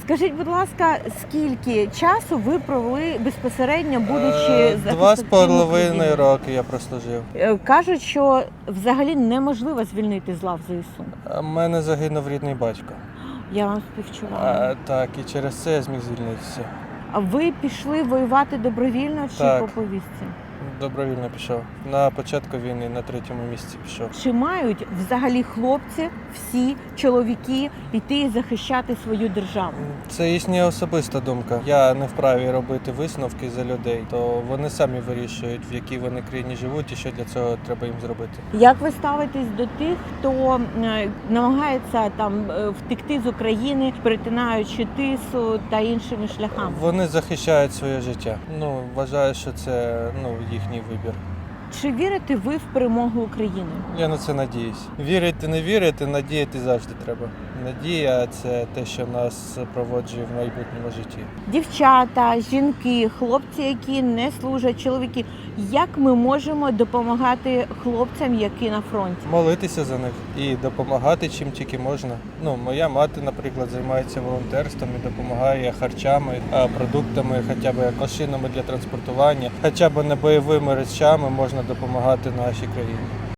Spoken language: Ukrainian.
Скажіть, будь ласка, скільки часу ви провели безпосередньо, будучи Е, Два з половиною роки я прослужив. Е, Кажуть, що взагалі неможливо звільнити з лав ЗСУ. У мене загинув рідний батько. Я вам співчуваю. А, так, і через це я зміг звільнитися. А ви пішли воювати добровільно чи Так. по повістці? Добровільно пішов. На початку війни на третьому місці пішов. Чи мають взагалі хлопці, всі чоловіки йти і захищати свою державу? Це їхня особиста думка. Я не вправі робити висновки за людей, то вони самі вирішують, в якій вони країні живуть і що для цього треба їм зробити. Як ви ставитесь до тих, хто е, намагається там е, втекти з України, перетинаючи тису та іншими шляхами? Вони захищають своє життя. Ну вважаю, що це ну їхній вибір. Чи вірите ви в перемогу України? Я на це надіюсь. Вірити, не вірити, надіяти завжди треба. Надія це те, що нас проводжує в майбутньому житті. Дівчата, жінки, хлопці, які не служать, чоловіки. Як ми можемо допомагати хлопцям, які на фронті? Молитися за них і допомагати чим тільки можна. Ну, моя мати, наприклад, займається волонтерством і допомагає харчами, продуктами, хоча б машинами для транспортування, хоча б не бойовими речами можна допомагати нашій країні.